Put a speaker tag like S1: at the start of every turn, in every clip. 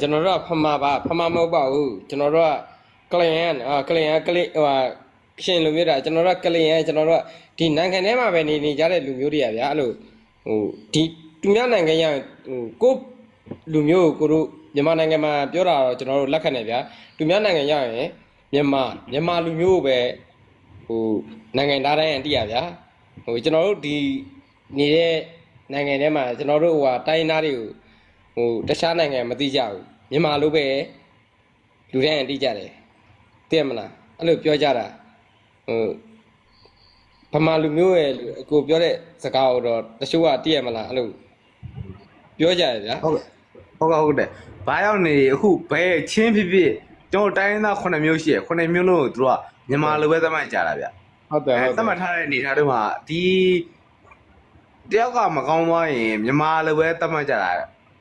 S1: ပြဟိုကျွန်တော်တို့ကဖမာပါဖမာမဟုတ်ပါဘူးကျွန်တော်တို့ကကလျန်အာကလျန်ကလဟိုဟာရှင်လူမျိုးတာကျွန်တော်တို့ကကလျန်ကျွန်တော်တို့ကဒီနိုင်ငံထဲမှာပဲနေနေကြတဲ့လူမျိုးတွေကဗျာအဲ့လိုဟိုဒီသူများနိုင်ငံရဟိုကိုယ့်လူမျိုးကိုကိုတို့မြန်မာနိုင်ငံမှာပြောတာတော့ကျွန်တော်တို့လက်ခံတယ်ဗျာသူများနိုင်ငံရရင်မြန်မာမြန်မာလူမျိုးကိုပဲဟိုနိုင်ငံသားတိုင်းအတိရဗျာဟိုကျွန်တော်တို့ဒီနေတဲ့နိုင်ငံထဲမှာကျွန်တော်တို့ဟိုဟာတိုင်းသားတွေကို ဟိုတခြားနိုင်ငံမသိကြဘူးမြန်မာလိုပဲလူတိုင်းအသိကြတယ်သိရမလားအဲ့လိုပြောကြတာဟိုဗမာလူမျိုးရဲ့အကိုပြောတဲ့စကားကိုတော့တချို့ကသိရမလားအဲ့လိုပြောကြတယ်ဗျာ
S2: ဟုတ်ကဲ့ဟုတ်ကဲ့ဟုတ်တယ်ဘာရောက်နေအခုဘဲချင်းဖြစ်ဖြစ်ကျွန်တော်တိုင်းရင်းသား9မျိုးရှိရ9မျိုးလုံးကိုသူတို့ကမြန်မာလိုပဲသတ်မှတ်ကြတာဗျ
S1: ဟုတ်တယ်
S2: အဲ
S1: ဟုတ်
S2: သတ်မှတ်ထားတဲ့အနေထားတွေမှာဒီတယောက်ကမကောင်းသွားရင်မြန်မာလိုပဲသတ်မှတ်ကြတာ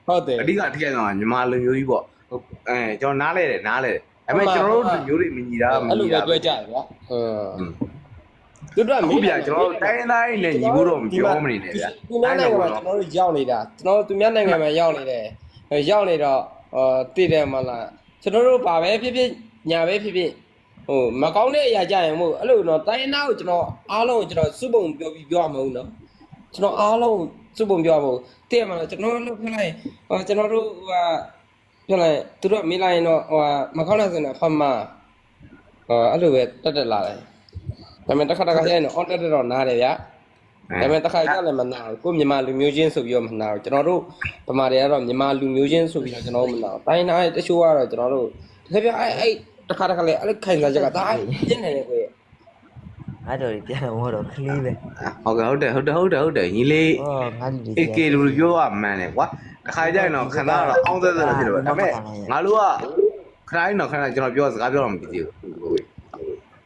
S1: ဟုတ်တယ်
S2: အဓိကအထိခိုက်ဆုံးကမြန်မာလူမျိုးကြီးပေါ့ဟုတ်အဲကျွန်တော်နားလဲတယ်နားလဲတယ်ဒါပေမဲ့ကျွန်တော်တို့လူမျိုးတွေမညီတာမ
S1: အဲ့လို
S2: ညီ
S1: ပဲ
S2: တာ
S1: ပြောကြတယ်ဗျာဟမ်သူတို့က
S2: အခုပြကျွန်တော်တို့တိုင်းရင်းသားတွေနဲ့ညီဖို့တော့မပြောမနေနဲ့ဗျာ
S1: သူများနိုင်ငံမှာကျွန်တော်တို့ရောက်နေတာကျွန်တော်တို့သူများနိုင်ငံမှာရောက်နေတယ်အဲရောက်နေတော့အာတည်တယ်မလားကျွန်တော်တို့ဘာပဲဖြစ်ဖြစ်ညာပဲဖြစ်ဖြစ်ဟိုမကောင်းတဲ့အရာကြရင်မို့အဲ့လိုတော့တိုင်းနာကိုကျွန်တော်အားလုံးကိုကျွန်တော်စုပုံပြောပြီးပြောမှာမဟုတ်နော်ကျွန်တော်အားလုံး စုပုံပြောမှာမဟုတ်တည်တယ်မလားကျွန်တော်တို့ပြောလိုက်ဟိုကျွန်တော်တို့ဟိုဟာပြောလိုက်သူတို့မေးလိုက်ရင်တော့ဟိုဟာမကောင်းတဲ့ဆိုရင်ဖတ်မှာဟိုအဲ့လိုပဲတက်တက်လာတယ်ဒါပေမဲ့တစ်ခါတစ်ခါကျရင်တော့ on တက်တက်တော့နားတယ်ဗျာဒါပေမဲ့တစ်ခါကြလည်းမနာဘူးကိုမြန်မာလူမျိုးချင်းဆိုပြီးတော့မနာဘူးကျွန်တော်တို့ဗမာတွေကတော့မြန်မာလူမျိုးချင်းဆိုပြီးတော့ကျွန်တော်တို့မနာဘူးတိုင်းတိုင်းတချို့ကတော့ကျွန်တော်တို့တကယ်ပြအဲ့အဲ့တစ်ခါတစ်ခါလေအဲ့ခိုင်စားချက်ကဒါပြင်းနေတယ်ကို
S3: အဲ့တော်ကြီးပြန်တော့တော့ကလေးပဲ
S2: ဟုတ်ကဲ့ဟုတ်တယ်ဟုတ်တယ်ဟုတ်တယ်ဟုတ်တယ်ညီလေး
S3: အော်ငါလူတွေ
S2: AK လူပြောရမှန်တယ်ကွာတစ်ခါကြရင်တော့ခဏတော့အောင်းသက်သက်ဖြစ်တယ်ဗျဒါပေမဲ့ငါတို့ကခဏရင်တော့ခဏကျွန်တော်ပြောစကားပြောတော့မကြည့်ဘူး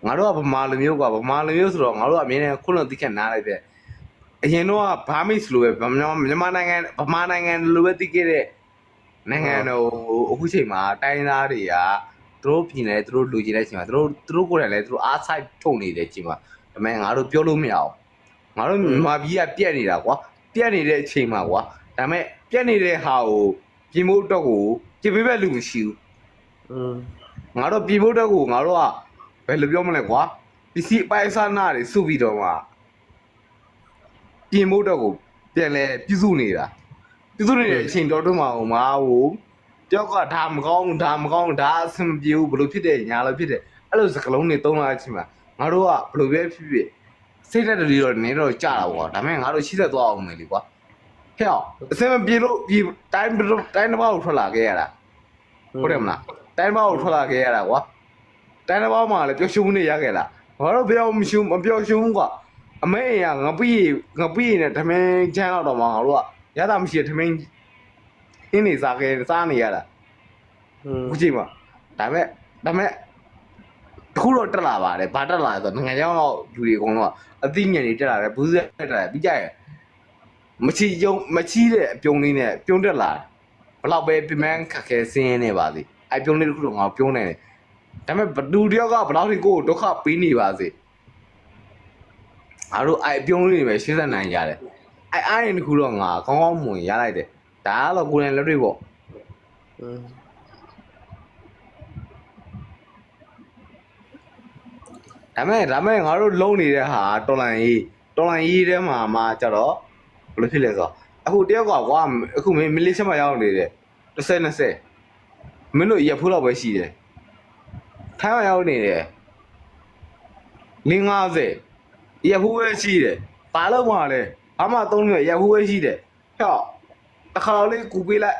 S2: ငါတို့ကဗမာလူမျိုးကွာဗမာလူမျိုးဆိုတော့ငါတို့ကအမြင်နဲ့ခုလုံးတိခက်နားလိုက်တယ်အရင်တော့ဘာမိတ်လိုပဲမြန်မာနိုင်ငံဗမာနိုင်ငံလိုပဲတိခဲ့တဲ့နိုင်ငံတော်အခုချိန်မှာတိုင်းသားတွေကသူတို့ပြည်နယ်သူတို့လူကြီးတဲ့အချိန်မှာသူတို့သူတို့ကိုယ်တိုင်လည်းသူတို့အားဆိုင်ထုတ်နေတဲ့အချိန်မှာ ဒါပေမဲ့ငါတို့ပြောလို့မရအောင်ငါတို့မြန်မာပြည်ကပြက်နေတာကွာပြက်နေတဲ့အချိန်မှာကွာဒါပေမဲ့ပြက်နေတဲ့ဟာကိုပြင်ဖို့အတွက်ကိုပြင်ပေးမဲ့လူမရှိဘူး
S3: อืม
S2: ငါတို့ပြင်ဖို့အတွက်ကိုငါတို့ကဘယ်လိုပြောမလဲကွာပစ္စည်းအပိုင်စားနာတွေစုပြီးတော့မှပြင်ဖို့အတွက်ကိုပြန်လဲပြုစုနေတာပြုစုနေတဲ့အချိန်တော်တော်မှာဟိုမှာဟိုတယောက်ကဒါမကောင်းဘူးဒါမကောင်းဘူးဒါအဆင်မပြေဘူးဘလို့ဖြစ်တယ်ညာလို့ဖြစ်တယ်အဲ့လိုစကလုံးတွေသုံးလာတဲ့အချိန်မှာ ငါတို့ကဘလို့ပဲဖြစ်ဖြစ်စိတ်ဓာတ်တွေတော့နည်းတော့ကြာတာကွာဒါပေမဲ့ငါတို့ရှိသက်သွားအောင်မယ်လေကွာဟဲ့အောင်အဆင်မပြေလို့ဒီတိုင်းတိုင်းတစ်ပါးကိုထွက်လာခဲ့ရတာဟုတ်တယ်မလားတိုင်းဘောက်ကိုထွက်လာခဲ့ရတာကွာတိုင်းဘောက်မှာလည်းပျော်ရွှင်မှုနေရခဲ့လားဘာလို့ပြောမရှုံမပျော်ရွှင်ဘူးကွာအမေကငပိငပိနဲ့ဓမင်းချမ်းတော့မှငါတို့ကရတာမရှိတဲ့ဓမင်းအင်းနေစားခဲ့စားနေရတာ
S3: อืม
S2: အခုချိန်မှာဒါမဲ့ဒါမဲ့တ ခုတော့တက်လာပါတယ်ဘာတက်လာလဲဆိုတော့ငွေကြောင်တော့လူတွေအကုန်လုံးကအသိဉာဏ်တွေတက်လာတယ်ဘူးစက်တက်လာတယ်ပြီးကြရဲ့မချီကြုံမချီတဲ့အပြုံးလေးနဲ့ပြုံးတက်လာတယ်ဘလောက်ပဲပြမန်းခက်ခဲစင်းနေပါစေအဲပြုံးလေးတစ်ခုတော့ငါပြုံးနေတယ်ဒါပေမဲ့ဘလူတယောက်ကဘလောက်ထိကိုယ်ဒုက္ခပေးနေပါစေငါတို့အဲပြုံးလေးတွေပဲရှင်းသက်နိုင်ရတယ်အဲအားရင်တစ်ခုတော့ငါကောင်းကောင်းမွန်ရလိုက်တယ်ဒါကတော့ကိုယ်တိုင်လက်တွေ့ပေါ့
S3: อืม
S2: ဒါပေမဲ့ဒါပေမဲ့ငါတို့လုံးနေတဲ့ဟာတော်လန်ကြီးတော်လန်ကြီးထဲမှာမှကြတော့ဘယ်လိုဖြစ်လဲဆိုတော့အခုတယောက်ကကွာအခုမင်းမလေးချက်မှရောက်နေတယ်30 20မင်းတို့ရဖိုးတော့ပဲရှိတယ်ထိုင်းမှာရောက်နေတယ်50ရဖိုးပဲရှိတယ်ဘာလို့မှလဲအမသုံးရရဖိုးပဲရှိတယ်ဟဲ့တစ်ခါတော့လေးကူပေးလိုက်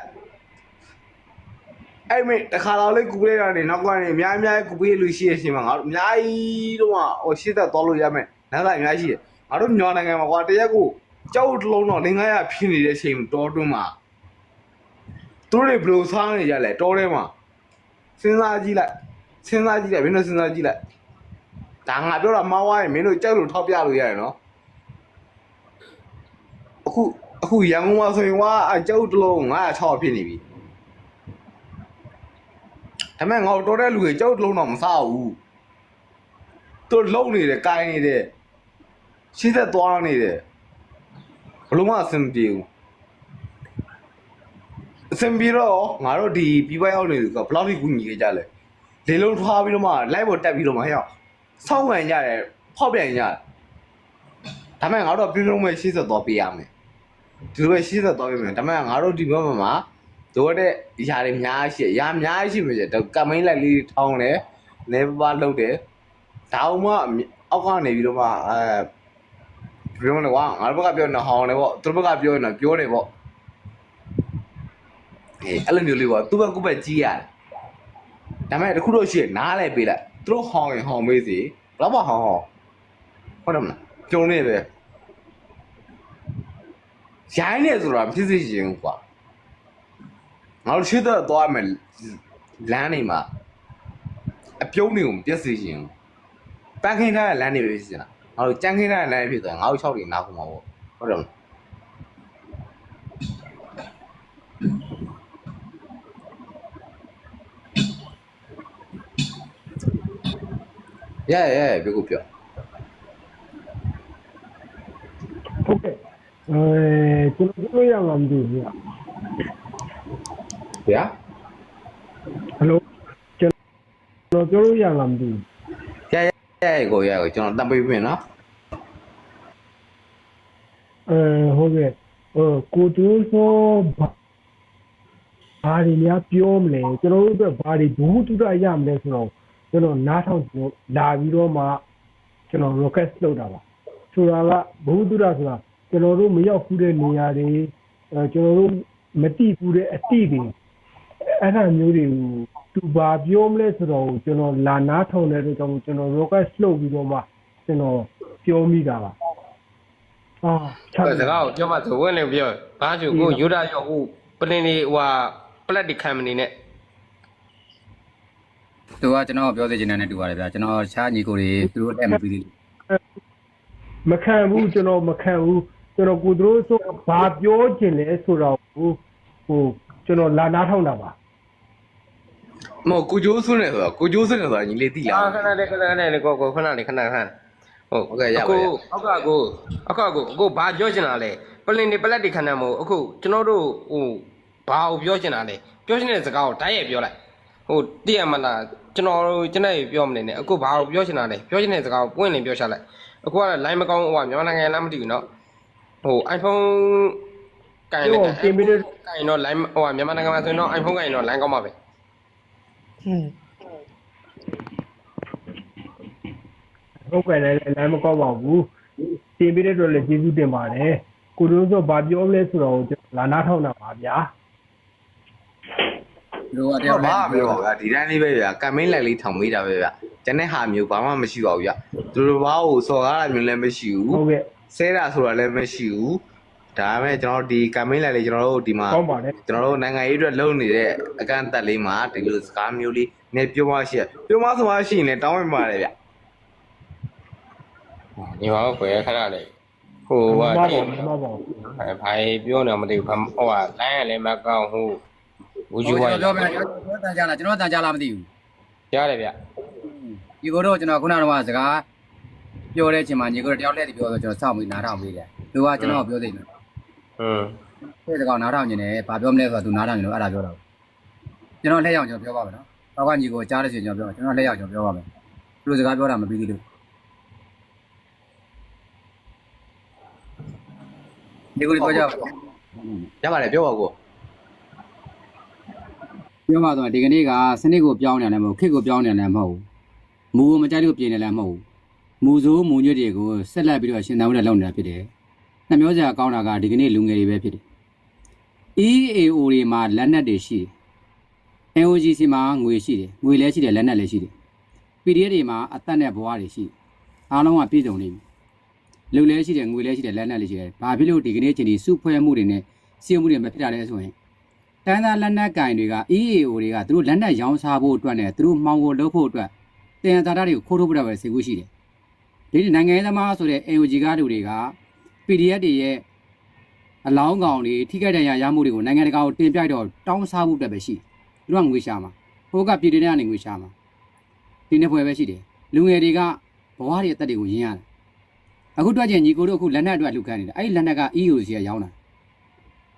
S2: အဲ့မင်းတစ်ခါတော့လေးကူပေးလိုက်တာနေနောက်ကနေအများအများကူပေးလို့ရှိရရှင်မှာငါတို့အများကြီးတော့ဟိုရှေ့သက်သွားလို့ရမယ်နောက်လာအများကြီးတယ်ငါတို့ညောနိုင်ငံမှာကွာတရက်ကိုကြောက်တစ်လုံးတော့900ဖြစ်နေတဲ့အချိန်တော်တွင်းမှာသူတို့တွေဘယ်လိုစားနေကြလဲတော်ထဲမှာစဉ်းစားကြည့်လိုက်စဉ်းစားကြည့်လိုက်မင်းတို့စဉ်းစားကြည့်လိုက်ဒါငါပြောတာမှားသွားရင်မင်းတို့ကြောက်လို့ထောက်ပြလို့ရတယ်နော်အခုအခုရန်ကုန်မှာဆိုရင်ကွာအကြောက်တစ်လုံး906ဖြစ်နေပြီ ဒါပေမဲ့ငါတို့တော်တဲ့လူတွေကြောက်တလုံးတော့မစားဘူးသူလုံနေတယ်ကိုင်းနေတယ်ရှင်းသက်သွားနေတယ်ဘလုံးမအဆင်မပြေဘူးအစင်ပြီးတော့ငါတို့ဒီပြီးပွဲရောက်နေကဘယ်လောက်ထိကူညီခဲ့ကြလဲလေလုံးထွားပြီးတော့မှ live ပေါ်တက်ပြီးတော့မှဟဲ့ဆောင်းကန်ကြတယ်ဖောက်ပြန်ကြတယ်ဒါပေမဲ့ငါတို့ကပြင်းလုံးမဲ့ရှေ့ဆက်သွားပေးရမယ်ဒီလိုပဲရှေ့ဆက်သွားပေးမယ်ဒါပေမဲ့ငါတို့ဒီဘက်မှာ မှာတို့တဲ့ຢာတွေအများကြီးရှိຢာအများကြီးရှိမှာကျတော့ကမိန်းလိုက်လေးထောင်းတယ်နေပါလောက်တယ်ဒါအောင်မှအောက်ကနေပြီးတော့မှအဲဘယ်လိုလဲကွာငါတို့ဘက်ကပြောနေဟောင်းတယ်ပေါ့သူတို့ဘက်ကပြောနေပြောတယ်ပေါ့အေးအဲ့လိုမျိုးလေးပေါ့သူ့ဘက်ကုဘက်ကြီးရတယ်ဒါပေမဲ့တခုတော့ရှိရနားလဲပေးလိုက်သူတို့ဟောင်းရင်ဟောင်းမေးစီဘလောက်ပါဟောင်းဟောင်းဟုတ်တယ်မလားကျုံနေပဲရိုင်းနေဆိုတာဖြစ်စေချင်ဘူးကွာ ငါတို့ရှိတော့သွားမယ်လမ်းနေမှာအပြုံးတွေကိုမပြတ်စေချင်ဘူးပန်းခင်းထားတဲ့လမ်းတွေပဲဖြစ်နေတာငါတို့ကြမ်းခင်းထားတဲ့လမ်းတွေဖြစ်သွားရင်ငါတို့၆တွေနားခုမှာပေါ့ဟုတ်တယ်မလားရရရပြောကိုပြော
S4: ဟုတ်ကဲ့အဲကျွန်တော်ပြောရမှာမသိဘူး ဗျ
S2: ဗျာ
S4: ဟယ်လိုကျွန်တော်ပြောလို့ရမှာမသိဘူး
S2: ရရရကိုရကိုကျွန်တော်တတ်ပေးပြင်နော်
S4: အဲဟုတ်ကဲ့ဟိုကိုတူဆိုဘာဘာတွေများပြောမလဲကျွန်တော်တို့အတွက်ဘာတွေဘူးတူတာရမလဲဆိုတော့ကျွန်တော်နားထောင်ကြည့်လာပြီးတော့မှကျွန်တော် request လုပ်တာပါဆိုတာကဘူးတူတာဆိုတာကျွန်တော်တို့မရောက်ဘူးတဲ့နေရာတွေအဲကျွန်တော်တို့မတိဘူးတဲ့အတိတွေ အဲ့ဒါမျိုးတွေကိုသူဘာပြောမလဲဆိုတော့ကျွန်တော်လာနားထောင်တဲ့အတွက်ကြောင့်ကျွန်တော် request လုပ်ပြီးတော့မှကျွန်တော်ပြောမိတာပါအာချ
S1: ဟိုစကားကိုပြောမှဆိုဝင်နေပြောဘာကျူကိုယူတာရောဟိုပလင်နေဟိုဟာပလက်တီခံမနေနဲ့
S5: သူကကျွန်တော်ပြောစေချင်တယ်နဲ့တူပါတယ်ဗျာကျွန်တော်ရှားညီကိုတွေသူတို့လက်မပြီးသေးဘူး
S4: မခံဘူးကျွန်တော်မခံဘူးကျွန်တော်ကိုသူတို့ဆိုဘာပြောချင်လဲဆိုတော့ဟိုဟိုကျွန်တော်လာနားထောင်တာပါ
S2: မဟုတ်ကိုကျိုးဆွနေဆိုတော့ကိုကျိုးဆွနေဆိုတာညီလေးသိလား
S1: အာခဏလေးခဏလေးကိုကိုခဏလေးခဏခဏဟုတ်
S2: ဟုတ်ကဲ့ရပါ
S1: အခု
S2: ရ
S1: အောက်ကကိုအောက်ကကိုအခုဘာပြောချင်တာလဲပလင်နေပလက်တီခံတယ်မို့အခုကျွန်တော်တို့ဟိုဘာကိုပြောချင်တာလဲပြောချင်တဲ့စကားကိုတိုက်ရိုက်ပြောလိုက်ဟိုတည့်ရမလားကျွန်တော်တို့ကျွန်တော်ပြောမနေနဲ့အခုဘာကိုပြောချင်တာလဲပြောချင်တဲ့စကားကိုပွင့်နေပြောချလိုက်အခုက line မကောင်းဟိုကမြန်မာနိုင်ငံလားမသိဘူးเนาะဟို iPhone ကင်တယ်ကင်တော့ line ဟိုကမြန်မာနိုင်ငံမှာဆိုရင်တော့ iPhone ကင်တော့ line ကောင်းပါပဲ
S4: ဟုတ်ကဲ့လည်းလည်းမကောက်ပါဘူးတင်ပေးတဲ့အတွက်လည်းကျေးဇူးတင်ပါတယ်ကိုသူတို့ဆိုဘာပြောမလဲဆိုတော့ကျွန်တော်လာနားထောင်တာပါဗျာ
S5: သူတို့ကတ
S2: တ
S5: ယော
S2: ယော
S5: က်
S2: က်
S5: လဲ
S2: ဘာမပြောပါဗျာဒီတိုင်းလေးပဲဗျာကမ်မိန်းလိုက်လေးထောင်မေးတာပဲဗျာကျန်တဲ့ဟာမျိုးဘာမှမရှိပါဘူးဗျာသူတို့ဘာကိုစော်ကားတာမျိုးလည်းမရှိဘူး
S4: ဟုတ်ကဲ့
S2: ဆဲတာဆိုတာလည်းမရှိဘူး ဒါပေမဲ့ကျွန်တော်တို့ဒီကမ်မိန်းလိုက်လေးကျွန်တော်တို့ဒီမှာ
S4: ကောင်းပါတယ်
S2: ကျွန်တော်တို့နိုင်ငံရေးအတွက်လုပ်နေတဲ့အကန့်အသတ်လေးမှာဒီလိုစကားမျိုးလေးနဲ့ပြောမှရှိရပြောမှဆိုမှရှိရင်လည်းတောင်းဝင်ပါတယ်ဗျာ
S1: ညီမတို့ခွဲခဏလေးဟို
S4: မ
S1: ဟာ
S4: မ
S1: ဒီ
S4: ပါမပါ
S1: ဘာပြောနေမသိဘူးဟိုဟာ line ကလည်းမကောင်းဟိုဝူ
S5: ကျွ
S1: ဂျူ
S5: န်
S1: ဝို
S5: တော်
S1: င်း
S5: ပြောပြတယ်ကျွန်တော်တန်ကြလားကျွန်တော်တန်ကြလားမသိဘူး
S1: ရတယ်ဗျ
S5: ညီကိုတို့ကျွန်တော်ခုနကတော့စကားပြောတဲ့အချိန်မှာညီကိုတို့တယောက်လက်တည်းပြောဆိုကျွန်တော်စောင့်ပြီးနားထောင်ပေးတယ်သူကကျွန်တော်ပြောသေးတယ်
S1: อืม
S5: ဒီစကားနားထောင်နေတယ်ဘာပြောမလဲဆိုတော့သူနားထောင်နေလို့အဲ့ဒါပြောတာကျွန်တော်လက်ရောက်ကျွန်တော်ပြောပါမယ်နော်ဘောက်ကညီကိုကြားလို့ရှိရင်ကျွန်တော်ပြောကျွန်တော်လက်ရောက်ကျွန်တော်ပြောပါမယ်သူတို့စကားပြောတာမပြီးသေးလို့ညီကိုတို့ပြောကြပါ
S2: ရပါတယ်ပြောပါကို
S5: ပြောမှဆိုဒီကနေ့ကစနစ်ကိုပြောင်းနေတယ်မဟုတ်ခေတ်ကိုပြောင်းနေတယ်မဟုတ်မူကိုမကြိုက်လို့ပြင်နေလည်းမဟုတ်မူစိုးမူညွတ်တွေကိုဆက်လက်ပြီးတော့ရှင်သန်မှုနဲ့လုပ်နေတာဖြစ်တယ် နှမျိုးစရာကောင်းတာကဒီကနေ့လူငယ်တွေပဲဖြစ်တယ် EAO တွေမှာလက်နက်တွေရှိတယ် NOGC မှာငွေရှိတယ်ငွေလည်းရှိတယ်လက်နက်လည်းရှိတယ် PDF တွေမှာအသက်နဲ့ဘဝတွေရှိတယ်အားလုံးကပြည့်စုံနေပြီလူလည်းရှိတယ်ငွေလည်းရှိတယ်လက်နက်လည်းရှိတယ်ဘာဖြစ်လို့ဒီကနေ့ချိန်ဒီစုဖွဲ့မှုတွေနဲ့စီးမှုတွေမဖြစ်တာလဲဆိုရင်တန်းသားလက်နက်ကင်တွေက EAO တွေကသူတို့လက်နက်ရောင်းစားဖို့အတွက်နဲ့သူတို့မှောင်ကိုလုပ်ဖို့အတွက်တင်ရတာတွေကိုခိုးထုတ်ပြတာပဲစေကူရှိတယ်။ဒီနိုင်ငံရေးသမားဆိုတဲ့ AOG ကားလူတွေက PDF တွေရဲ့အလောင်းကောင်တွေထိခိုက်ဒဏ်ရာရမှုတွေကိုနိုင်ငံတကာကိုတင်ပြတော့တောင်းစားဖို့အတွက်ပဲရှိတယ်။သူတို့ကငွေရှာမှာဟိုကပြည်တွေနဲ့ကနေငွေရှာမှာဒီနှစ်ဖွဲ့ပဲရှိတယ်။လူငယ်တွေကဘဝတွေအသက်တွေကိုရင်းရတယ်။အခုတွက်ကျင်ညီကိုတို့အခုလက်နက်အတွက်လူခံနေတာ။အဲ့ဒီလက်နက်က EAO စီကရောင်းတာ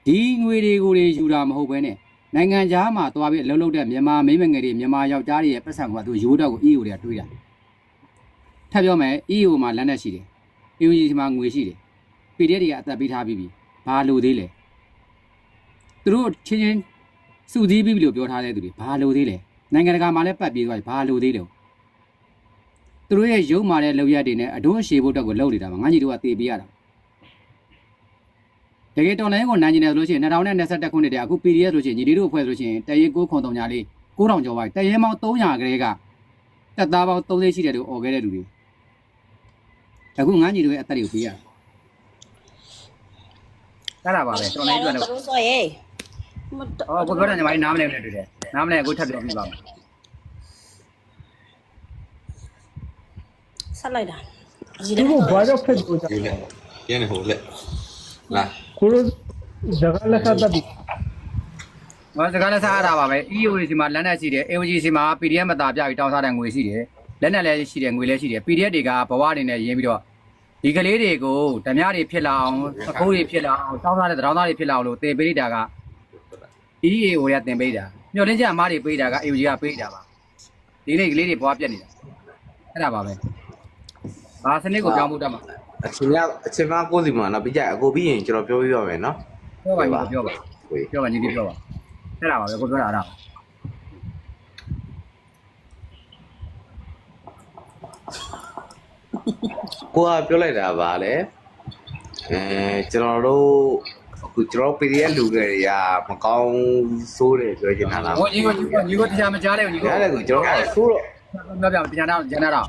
S5: ဒီငွေတွေကိုတွေယူတာမဟုတ်ဘဲနဲ့နိုင်ငံခြားမှာသွားပြီးအလုပ်လုပ်တဲ့မြန်မာမိန်းမငယ်တွေမြန်မာယောက်ျားတွေရဲ့ပတ်စံကသူရိုးတော့ကို EO တွေကတွေးတာထပ်ပြောမယ် EO မှာလက်နဲ့ရှိတယ် EO ကြီးမှာငွေရှိတယ် PDF တွေကအသက်ပေးထားပြီးပြီဘာလို့သေးလဲသူတို့ချင်းချင်းစုစည်းပြီးပြီလို့ပြောထားတဲ့သူတွေဘာလို့သေးလဲနိုင်ငံတကာမှာလည်းပတ်ပြေးသွားပြီဘာလို့သေးလဲသူတို့ရဲ့ရုပ်မာတဲ့လောက်ရက်တွေနဲ့အဒုံးအရှိဖို့အတွက်ကိုလှုပ်နေတာမှာငါကြီးတို့ကတေးပေးရတာတကယ်တော်လိုင်းကိုနိုင်နေတယ်ဆိုလို့ရှိရင်2021ခုနှစ်တည်းအခု PDF ဆိုလို့ရှိရင်ညီလေးတို့အဖွဲ့ဆိုလို့ရှိရင်တရေကိုခွန်တုံညာလေး9000ကျော်ပါတရေမောင်း300ကလေးကတက်သားပေါင်း30ရှိတယ်လို့អော်ခဲ့တဲ့လူတွေအခုငါညီတို့ရဲ့အသက်တွေကိုပေးရတာ အဲ့ဒါပါပဲတော်လိုင်းအတွက်လည်း
S6: ဘုဆိုရေမတ။
S5: အော်ကိုပြောတာညီမလေးနားမလဲနဲ့တွေ့တယ်။နားမလဲကိုထပ်ပြောပြပါမယ်
S6: ဆက်လိုက်တာ
S4: ဒီကိုဘာကြောင့်ဖက်ကိုကြ
S2: ဒီလေရနေဟိုလေလာ
S4: ကိုလိုဇဂလက်ဆက်တက်ပြီ။
S5: ဟောစကားလည်းစားရတာပါပဲ။ EO စီမှာလက်နက်ရှိတယ်။ AOG စီမှာ PDF မသားပြပြီးတောင်းစားတဲ့ငွေရှိတယ်။လက်နက်လည်းရှိတယ်ငွေလည်းရှိတယ်။ PDF တွေကဘဝအနေနဲ့ရင်းပြီးတော့ ဒီကလေးတွေကိုဓမြတွေဖြစ်လာအောင်အခိုးတွေဖြစ်လာအောင်တောင်းစားတဲ့တောင်းစားတွေဖြစ်လာအောင်လို့တင်ပေးလိုက်တာက EO ရတင်ပေးတာ။မျော်လင့်ချက်အမားတွေပေးတာက AOG ကပေးတာပါ။ဒီနေ့ကလေးတွေဘဝပြက်နေတာ။အဲ့ဒါပါပဲ။ဘာစနစ်ကိုပြောင်းဖို့တတ်မှာ
S2: အချင်းရအချင်းမကိုစီမှာနော်ပြကြအကိုပြီးရင်ကျွန်တော်ပြောပြပါမယ်နော်
S5: ပြောပါညီကိုပြောပါ
S2: ကိုကြီး
S5: ပြောပါညီလေးပြောပါအဲ့ဒါပါပဲကိုပြောတာအဲ့ဒါပါ
S2: ကိုကပြောလိုက်တာဗာလေအဲကျွန်တော်တို့အခုကျွန်တော် PDF လူတွေတွေကမကောင်းဆိုးတယ်ပြောချင်တာလား
S5: ဟိုညီကိုညီကိုညီကိုတရားမကြားလဲညီကို
S2: ရတယ်ကိုကျွန်တော်ကဆိုးတော့
S5: ပြောပြပညာတော်ကျန်တာတော့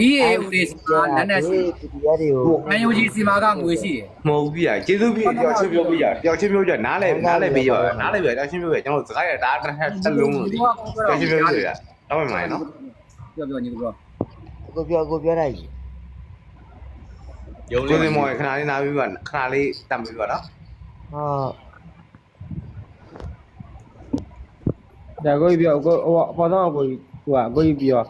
S5: ဒီအေဦးလေးစီမှာနက်နက်ရှိ
S3: တရားတွေကို
S5: အန်ယူဂျီစီမာကငွေရှိတယ်
S2: မဟုတ်ဘူးပြကျေးဇူးပြတယောက်ချင်းပြောပြရတယောက်ချင်းပြောပြနားလဲနားလဲပေးရနားလဲပြတယောက်ချင်းပြောပြကျွန်တော်စကားရတာတစ်ထက်လုံးလို့ဒီတယောက်ချင်းပြောပြရတော့မှမနော်
S5: ပြောပြောညီကိုပြော
S3: ကိုပြောကိုပြောလိုက်ကြီး
S2: ရုံးလေးမော်ခဏလေးနားပြီးပါခဏလေးတတ်ပြီးပါနော်
S3: ဟာ
S1: ဒါကိုကြီးပြောကိုဟိုအပေါ်တော့ကိုကြီးဟိုကကိုကြီးပြော